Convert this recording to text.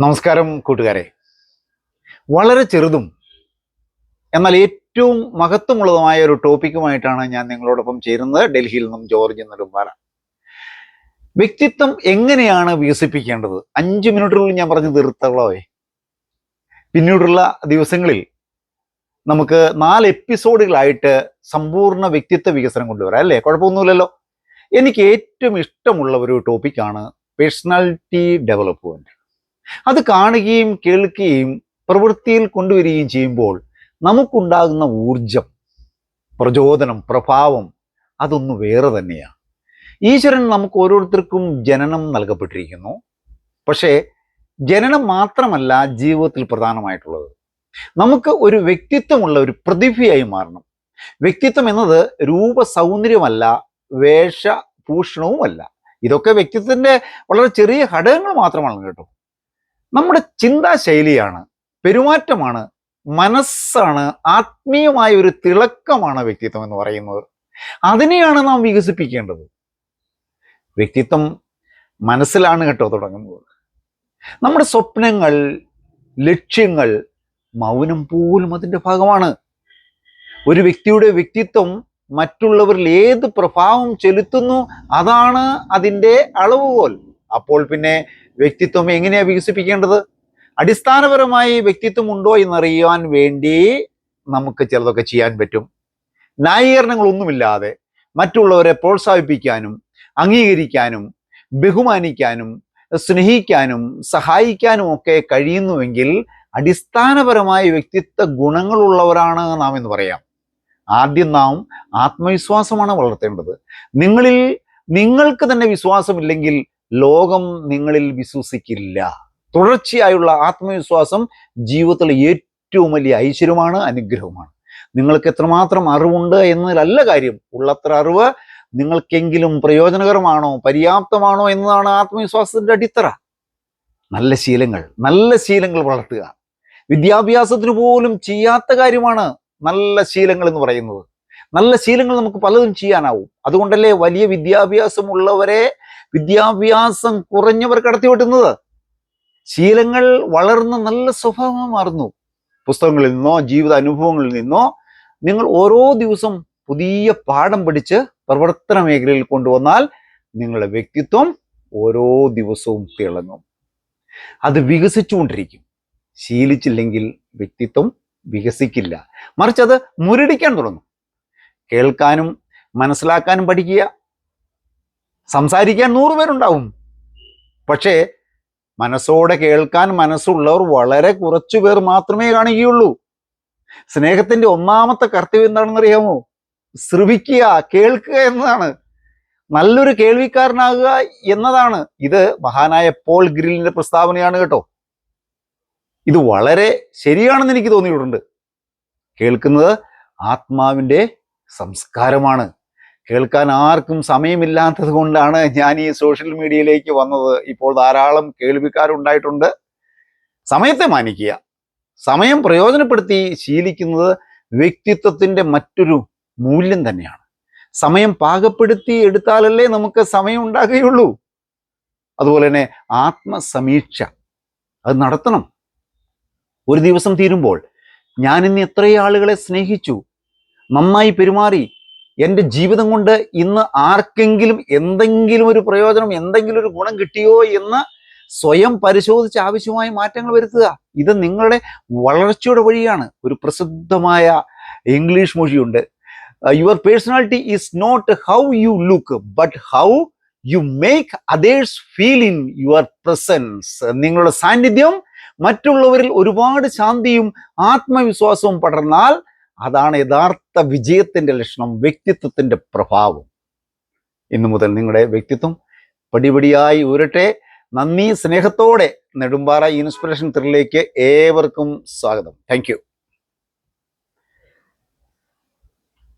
നമസ്കാരം കൂട്ടുകാരെ. വളരെ ചെറുതും എന്നാൽ ഏറ്റവും മഹത്വമുള്ളതുമായ ഒരു ടോപ്പിക്കുമായിട്ടാണ് ഞാൻ നിങ്ങളോടൊപ്പം ചേരുന്നത്. ഡൽഹിയിൽ നിന്നും ജോർജ് നെടുമ്പാറ വ്യക്തിത്വം എങ്ങനെയാണ് വികസിപ്പിക്കേണ്ടത്? അഞ്ച് മിനിറ്റിനുള്ളിൽ ഞാൻ പറഞ്ഞു തീർത്തോളവേ പിന്നീടുള്ള ദിവസങ്ങളിൽ നമുക്ക് നാല് എപ്പിസോഡുകളായിട്ട് സമ്പൂർണ വ്യക്തിത്വ വികസനം കൊണ്ടുവരാം അല്ലേ? കുഴപ്പമൊന്നുമില്ലല്ലോ. എനിക്ക് ഏറ്റവും ഇഷ്ടമുള്ള ഒരു ടോപ്പിക്കാണ് പേഴ്സണാലിറ്റി ഡെവലപ്മെന്റ് അത് കാണുകയും കേൾക്കുകയും പ്രവൃത്തിയിൽ കൊണ്ടുവരികയും ചെയ്യുമ്പോൾ നമുക്കുണ്ടാകുന്ന ഊർജം പ്രചോദനം പ്രഭാവം അതൊന്ന് വേറെ തന്നെയാണ്. ഈശ്വരൻ നമുക്ക് ഓരോരുത്തർക്കും ജനനം നൽകപ്പെട്ടിരിക്കുന്നു. പക്ഷേ ജനനം മാത്രമല്ല ജീവിതത്തിൽ പ്രധാനമായിട്ടുള്ളത്. നമുക്ക് ഒരു വ്യക്തിത്വമുള്ള ഒരു പ്രതിഭയായി മാറണം. വ്യക്തിത്വം എന്നത് രൂപ സൗന്ദര്യമല്ല വേഷഭൂഷണവുമല്ല. ഇതൊക്കെ വ്യക്തിത്വത്തിന്റെ വളരെ ചെറിയ ഘടകങ്ങൾ മാത്രമാണ് കേട്ടോ. നമ്മുടെ ചിന്താശൈലിയാണ് പെരുമാറ്റമാണ് മനസ്സാണ് ആത്മീയമായ ഒരു തിളക്കമാണ് വ്യക്തിത്വം എന്ന് പറയുന്നത്. അതിനെയാണ് നാം വികസിപ്പിക്കേണ്ടത്. വ്യക്തിത്വം മനസ്സിലാണ് കേട്ടോ തുടങ്ങുന്നത്. നമ്മുടെ സ്വപ്നങ്ങൾ ലക്ഷ്യങ്ങൾ മൗനം പോലും അതിന്റെ ഭാഗമാണ്. ഒരു വ്യക്തിയുടെ വ്യക്തിത്വം മറ്റുള്ളവരിൽ ഏത് പ്രഭാവം ചെലുത്തുന്നു അതാണ് അതിന്റെ അളവുകോൽ. അപ്പോൾ പിന്നെ വ്യക്തിത്വം എങ്ങനെയാണ് വികസിപ്പിക്കേണ്ടത്? അടിസ്ഥാനപരമായി വ്യക്തിത്വം ഉണ്ടോ എന്നറിയാൻ വേണ്ടി നമുക്ക് ചിലതൊക്കെ ചെയ്യാൻ പറ്റും. ന്യായീകരണങ്ങളൊന്നുമില്ലാതെ മറ്റുള്ളവരെ പ്രോത്സാഹിപ്പിക്കാനും അംഗീകരിക്കാനും ബഹുമാനിക്കാനും സ്നേഹിക്കാനും സഹായിക്കാനും ഒക്കെ കഴിയുന്നുവെങ്കിൽ അടിസ്ഥാനപരമായ വ്യക്തിത്വ ഗുണങ്ങളുള്ളവരാണ് നാം എന്ന് പറയാം. ആദ്യം നാം ആത്മവിശ്വാസമാണ് വളർത്തേണ്ടത്. നിങ്ങളിൽ നിങ്ങൾക്ക് തന്നെ വിശ്വാസമില്ലെങ്കിൽ ലോകം നിങ്ങളിൽ വിശ്വസിക്കില്ല. തുടർച്ചയായുള്ള ആത്മവിശ്വാസം ജീവിതത്തിലെ ഏറ്റവും വലിയ ഐശ്വര്യമാണ് അനുഗ്രഹമാണ് നിങ്ങൾക്ക് എത്രമാത്രം അറിവുണ്ട് എന്നതിലല്ല കാര്യം. ഉള്ളത്ര അറിവ് നിങ്ങൾക്കെങ്കിലും പ്രയോജനകരമാണോ പര്യാപ്തമാണോ എന്നതാണ് ആത്മവിശ്വാസത്തിന്റെ അടിത്തറ. നല്ല ശീലങ്ങൾ നല്ല ശീലങ്ങൾ വളർത്തുക. വിദ്യാഭ്യാസത്തിന് പോലും ചെയ്യാത്ത കാര്യമാണ് നല്ല ശീലങ്ങൾ എന്ന് പറയുന്നത്. നല്ല ശീലങ്ങൾ നമുക്ക് പലതും ചെയ്യാനാവും. അതുകൊണ്ടല്ലേ വലിയ വിദ്യാഭ്യാസമുള്ളവരെ വിദ്യാഭ്യാസം കുറഞ്ഞവർ കടത്തിവെട്ടുന്നത് ശീലങ്ങൾ വളർന്ന് നല്ല സ്വഭാവം മാറുന്നു. പുസ്തകങ്ങളിൽ നിന്നോ ജീവിത അനുഭവങ്ങളിൽ നിന്നോ നിങ്ങൾ ഓരോ ദിവസം പുതിയ പാഠം പഠിച്ച് പ്രവർത്തന മേഖലയിൽ കൊണ്ടുവന്നാൽ നിങ്ങളുടെ വ്യക്തിത്വം ഓരോ ദിവസവും തിളങ്ങും. അത് വികസിച്ചുകൊണ്ടിരിക്കും. ശീലിച്ചില്ലെങ്കിൽ വ്യക്തിത്വം വികസിക്കില്ല. മറിച്ച് അത് മുരടിക്കാൻ തുടങ്ങും. കേൾക്കാനും മനസ്സിലാക്കാനും പഠിക്കുക സംസാരിക്കാൻ നൂറ് പേരുണ്ടാവും. പക്ഷേ മനസ്സോടെ കേൾക്കാൻ മനസ്സുള്ളവർ വളരെ കുറച്ചു പേർ മാത്രമേ കാണുകയുള്ളൂ. സ്നേഹത്തിന്റെ ഒന്നാമത്തെ കർത്തവ്യം എന്താണെന്ന് അറിയാമോ ശ്രവിക്കുക കേൾക്കുക എന്നതാണ്. നല്ലൊരു കേൾവിക്കാരനാകുക എന്നതാണ്. ഇത് മഹാനായ പോൾ ഗ്രില്ലിന്റെ പ്രസ്താവനയാണ് കേട്ടോ. ഇത് വളരെ ശരിയാണെന്ന് എനിക്ക് തോന്നിയിട്ടുണ്ട്. കേൾക്കുന്നത് ആത്മാവിന്റെ സംസ്കാരമാണ്. കേൾക്കാൻ ആർക്കും സമയമില്ലാത്തത് കൊണ്ടാണ് ഞാൻ ഈ സോഷ്യൽ മീഡിയയിലേക്ക് വന്നത്. ഇപ്പോൾ ധാരാളം കേൾവിക്കാരുണ്ടായിട്ടുണ്ട്. സമയത്തെ മാനിക്കുക. സമയം പ്രയോജനപ്പെടുത്തി ശീലിക്കുന്നത് വ്യക്തിത്വത്തിന്റെ മറ്റൊരു മൂല്യം തന്നെയാണ്. സമയം പാകപ്പെടുത്തി എടുത്താലല്ലേ നമുക്ക് സമയം ഉണ്ടാകുകയുള്ളൂ. അതുപോലെ തന്നെ ആത്മസമീക്ഷ. അത് നടത്തണം. ഒരു ദിവസം തീരുമ്പോൾ ഞാൻ ഇന്ന് ആളുകളെ സ്നേഹിച്ചു? നന്നായി പെരുമാറി. എന്റെ ജീവിതം കൊണ്ട് ഇന്ന് ആർക്കെങ്കിലും എന്തെങ്കിലും ഒരു പ്രയോജനം എന്തെങ്കിലും ഒരു ഗുണം കിട്ടിയോ എന്ന് സ്വയം പരിശോധിച്ച് ആവശ്യമായ മാറ്റങ്ങൾ വരുത്തുക. ഇത് നിങ്ങളുടെ വളർച്ചയുടെ വഴിയാണ്. ഒരു പ്രസിദ്ധമായ English മൊഴിയുണ്ട്. Your personality is not how you look but how you make others feel in your presence നിങ്ങളുടെ സാന്നിധ്യം മറ്റുള്ളവരിൽ ഒരുപാട് ശാന്തിയും ആത്മവിശ്വാസവും പടർന്നാൽ അതാണ് യഥാർത്ഥ വിജയത്തിന്റെ ലക്ഷണം വ്യക്തിത്വത്തിന്റെ പ്രഭാവം. ഇന്നു മുതൽ നിങ്ങളുടെ വ്യക്തിത്വം പടിപടിയായി ഉയരട്ടെ. നന്ദി സ്നേഹത്തോടെ നെടുമ്പാറ ഇൻസ്പിറേഷൻ ത്രില്ലിലേക്ക് ഏവർക്കും സ്വാഗതം. താങ്ക്